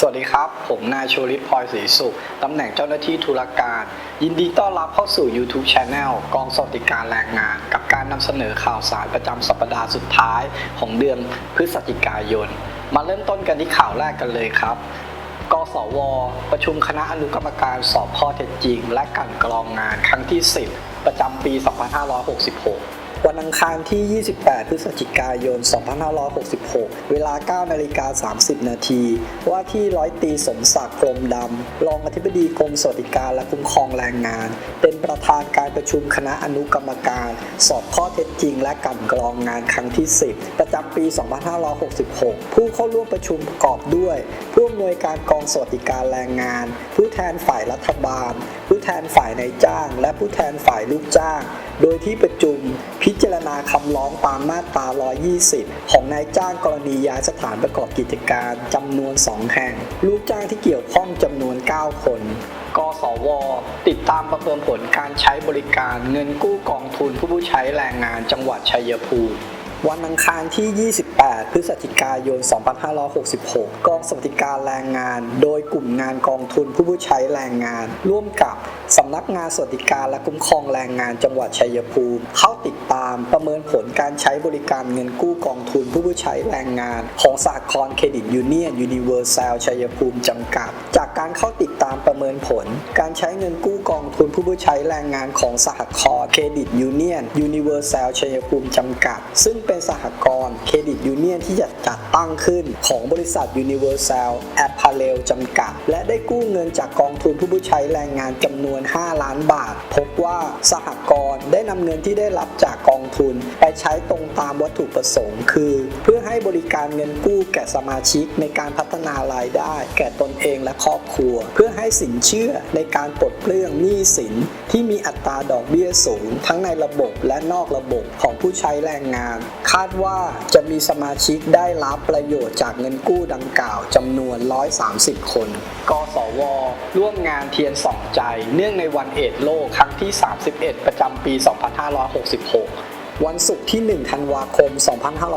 สวัสดีครับ ผมนายชูริตพลอยศรีสุข ตำแหน่งเจ้าหน้าที่ธุรการ ยินดีต้อนรับเข้าสู่ YouTube Channel กองสวัสดิการแรงงาน กับการนำเสนอข่าวสารประจำสัปดาห์สุดท้ายของเดือนพฤศจิกายน มาเริ่มต้นกันที่ข่าวแรกกันเลยครับ กสว ประชุมคณะอนุกรรมการสอบข้อเท็จจริง และกลั่นกรองงานครั้งที่ 10 ประจำปี 2566 วันอังคารที่ 28 พฤศจิกายน 2566 เวลา 9 นาฬิกา 30 นาที ว่าที่ร้อยตีสมศักดิ์พรมดำ รองอธิบดีกรมสวัสดิการและคุ้มครองแรงงาน เป็นประธานการประชุมคณะอนุกรรมการ สอบข้อเท็จจริงและกลั่นกรองงานครั้งที่ 10 ประจำปี 2566 ผู้เข้าร่วมประชุมประกอบด้วย ผู้อำนวยการกองสวัสดิการแรงงาน ผู้แทนฝ่ายรัฐบาล ผู้แทนฝ่ายนายจ้าง และผู้แทนฝ่ายลูกจ้าง โดยที่ประชุมพิจารณาคำร้องตามมาตรา 120 ของนายจ้างกรณีย้ายสถานประกอบกิจการจำนวน 2 แห่ง ลูกจ้างที่เกี่ยวข้องจำนวน 9 คน กสว ติดตามประเมินผลการใช้บริการเงินกู้กองทุนผู้ผู้ใช้แรงงานจังหวัดชัยภูมิ วันอังคารที่ 28 พฤศจิกายน 2566 กองสวัสดิการแรงงาน โดยกลุ่มงานกองทุนผู้ผู้ใช้แรงงาน ร่วมกับสำนักงานสวัสดิการและคุ้มครองแรงงานจังหวัดชัยภูมิ เข้าติดตามประเมินผลการใช้บริการเงินกู้กองทุนผู้ผู้ใช้แรงงาน ของสหกรณ์เครดิตยูเนียนยูนิเวอร์แซลชัยภูมิจำกัด จากการเข้าติดตาม ประเมินผล การใช้เงินกู้กองทุนผู้ผู้ใช้แรงงานของสหกรณ์เครดิตยูเนียนยูนิเวอร์แซลชัยภูมิจำกัด ซึ่งเป็นสหกรณ์ เครดิตยูเนียนที่จะจัดตั้งขึ้นของบริษัท Universal Apparel จำกัด และได้กู้เงินจากกองทุนผู้ผู้ใช้แรงงานจำนวน 5 ล้านบาท พบว่าสหกรณ์ได้นำเงินที่ได้รับจากกองทุน ไปใช้ตรงตามวัตถุประสงค์ คือ เพื่อให้บริการเงินกู้แก่สมาชิกในการพัฒนารายได้ แก่ตนเองและครอบครัว เพื่อให้สินเชื่อในการปลดเปลื้องหนี้สิน ที่มีอัตราดอกเบี้ยสูง ทั้งในระบบและนอกระบบของผู้ใช้แรงงาน คาดว่าจะมีสมาชิกได้รับประโยชน์จากเงินกู้ดังกล่าวจำนวน 130 คน กสว ร่วมงานเทียนสองใจ เนื่องในวันเอดโลกครั้งที่ 31 ประจำปี 2566วันศุกร์ที่ 1 ธันวาคม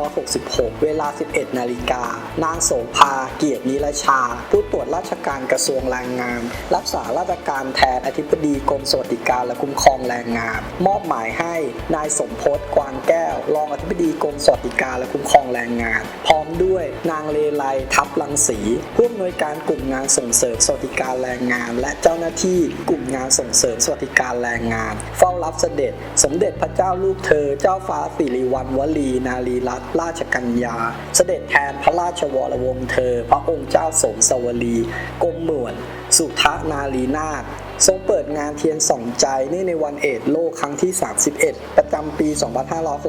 2566 เวลา 11 นาฬิกา นางโสภา เกียรตินิรชา ผู้ตรวจราชการกระทรวงแรงงาน รักษาราชการแทนอธิบดีกรมสวัสดิการและคุ้มครองแรงงาน มอบหมายให้ นายสมพศกวางแก้ว องอธิบดีกรมสวัสดิการและคุ้มครองแรงงาน พร้อมด้วยนางเลไลทับลังสีผู้อำนวยการกลุ่มงานส่งเสริมสวัสดิการแรงงาน และเจ้าหน้าที่กลุ่มงานส่งเสริมสวัสดิการแรงงาน เฝ้ารับเสด็จ สมเด็จพระเจ้าลูกเธอ เจ้าฟ้าสิริวัณวลี นารีรัตนราชกัญญา เสด็จแทนพระราชวรวงศ์เธอ พระองค์เจ้าสมสวลีกรมหมวดสุทะนารีนาถ ทรงเปิดงานเทียนสองใจเนื่องในวันเอดโลกครั้งที่ 31 ประจำปี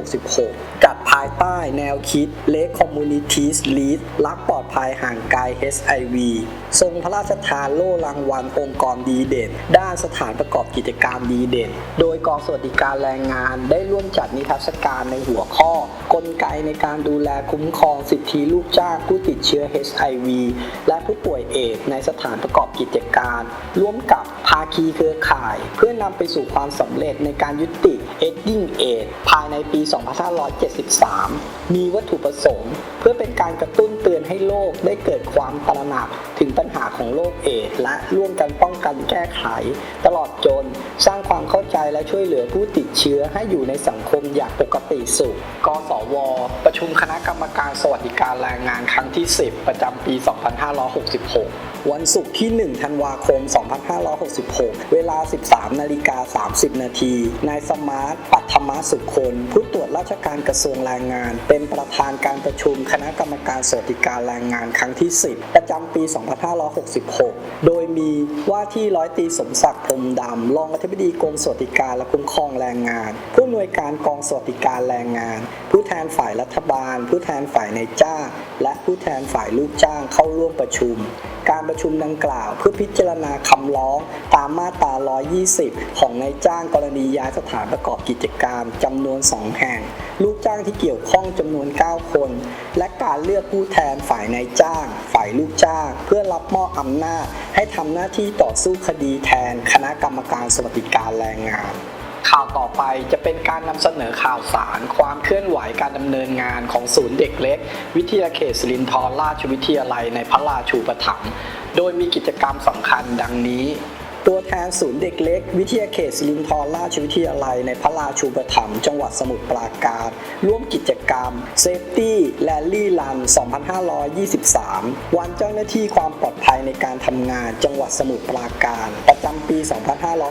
2566จัดภายใต้แนวคิด Let Communities Lead รักปลอดภัยห่างไกล HIV ทรงพระราชทานโล่รางวัลองค์กรดีเด่น ด้านสถานประกอบกิจการดีเด่น โดยกองสวัสดิการแรงงานได้ร่วมจัดนิทรรศการในหัวข้อ กลไกในการดูแลคุ้มครองสิทธิลูกจ้างผู้ติดเชื้อ HIV และผู้ป่วยเอดส์ในสถานประกอบกิจการ ร่วมกับภาคีเครือข่าย เพื่อนำไปสู่ความสำเร็จในการยุติ Ending AIDS ภายในปี 2573 มีวัตถุประสงค์เพื่อเป็นการกระตุ้นเตือนให้โลกได้เกิดความตระหนักถึงปัญหาของโรคเอดส์และร่วมกันป้องกันแก้ไข ตลอดจนสร้างความเข้าใจและช่วยเหลือผู้ติดเชื้อให้อยู่ในสังคมอย่างปกติสุข กสว ประชุมคณะกรรมการสวัสดิการแรงงานครั้งที่ 10 ประจำปี 2566 วันศุกร์ที่ 1 ธันวาคม 2566 เวลา 13 นาฬิกา 30 นาที นายสมาร์ท ปัทมสุขคน ผู้ตรวจราชการกระทรวงแรงงาน เป็นประธานการประชุมคณะกรรมการสวัสดิการแรงงานครั้งที่ 10 ประจำปี 2566 โดยมีว่าที่ร้อยตีสมศักดิ์พรมดำรองอธิบดีกรมสวัสดิการและคุ้มครองแรงงาน ผู้อำนวยการกองสวัสดิการแรงงาน ผู้แทนฝ่ายรัฐบาล ผู้แทนฝ่ายนายจ้างและผู้แทนฝ่ายลูกจ้างเข้าร่วมประชุม การประชุมดังกล่าวเพื่อพิจารณาคำร้องตามมาตรา 120 ของนายจ้างกรณีย้ายสถานประกอบกิจการจำนวน 2 แห่ง ลูกจ้างที่เกี่ยวข้องจำนวน 9 คน และการเลือกผู้แทนฝ่ายนายจ้าง ฝ่ายลูกจ้าง เพื่อรับมอบอำนาจ ให้ทำหน้าที่ต่อสู้คดีแทน คณะกรรมการสวัสดิการแรงงานข่าวต่อไปจะเป็นการนำเสนอข่าวสารความเคลื่อนไหวการดำเนินงานของศูนย์เด็กเล็ก วิทยาเขตสิรินธรราชวิทยาลัยในพระราชูปถัมภ์โดยมีกิจกรรมสำคัญดังนี้ ตัวแทนศูนย์เด็กเล็ก วิทยาเขตสิรินธรราชวิทยาลัย ในพระราชูปถัมภ์จังหวัดสมุทรปราการ ร่วมกิจกรรม Safety Rally Run 2523 วันเจ้าหน้าที่ความปลอดภัยในการทำงาน จังหวัดสมุทรปราการ ประจำปี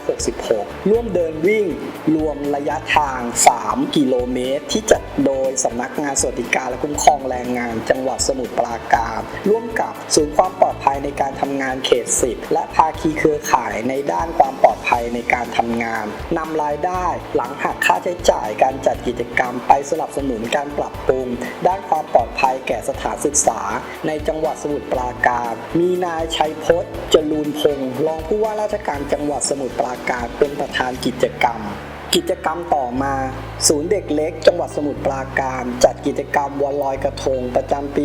2566 ร่วมเดินวิ่ง รวมระยะทาง 3 กิโลเมตร ที่จัดโดยสำนักงานสวัสดิการและคุ้มครองแรงงาน จังหวัดสมุทรปราการ ร่วมกับศูนย์ความปลอดภัยในการทำงานเขต 10 และภาคีเครือข่ายในด้านความปลอดภัยในการทำงานนำรายได้หลังหักค่าใช้จ่ายการจัดกิจกรรมไปสนับสนุนการปรับปรุง ด้านความปลอดภัยแก่สถานศึกษา ในจังหวัดสมุทรปราการ มีนายชัยพจน์จรูนพงศ์รองผู้ว่าราชการจังหวัดสมุทรปราการเป็นประธานกิจกรรม กิจกรรมต่อมา ศูนย์เด็กเล็ก จังหวัดสมุทรปราการ จัดกิจกรรมวันลอยกระทง ประจำปี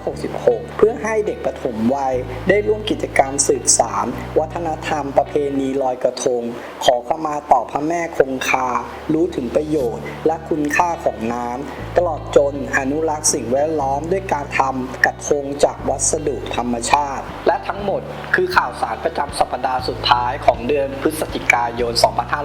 2566 เพื่อให้เด็กปฐมวัย ได้ร่วมกิจกรรมสืบสาร วัฒนธรรมประเพณีลอยกระทง ขอเข้ามาต่อพระแม่คงคา รู้ถึงประโยชน์ และคุณค่าของน้ำตลอดจนอนุรักษ์สิ่งแวดล้อมด้วยการทำกระทงจากวัสดุธรรมชาติ และ ทั้งหมดคือข่าวสารประจำสัปดาห์สุดท้ายของเดือนพฤศจิกายน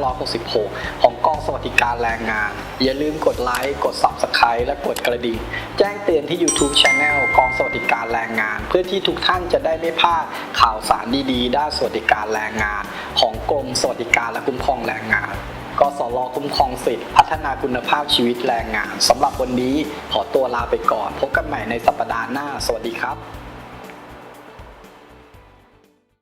2566 ของกองสวัสดิการแรงงาน อย่าลืมกดไลค์ กด Subscribe และกดกระดิ่ง แจ้งเตือนที่ YouTube Channel กองสวัสดิการแรงงาน เพื่อที่ทุกท่านจะได้ไม่พลาดข่าวสารดีๆ ด้านสวัสดิการแรงงาน ของกรมสวัสดิการและคุ้มครองแรงงานกสรคุ้มครองสิทธิพัฒนาคุณภาพชีวิตแรงงานสำหรับวันนี้ขอตัวลาไปก่อน พบกันใหม่ในสัปดาห์หน้า สวัสดีครับ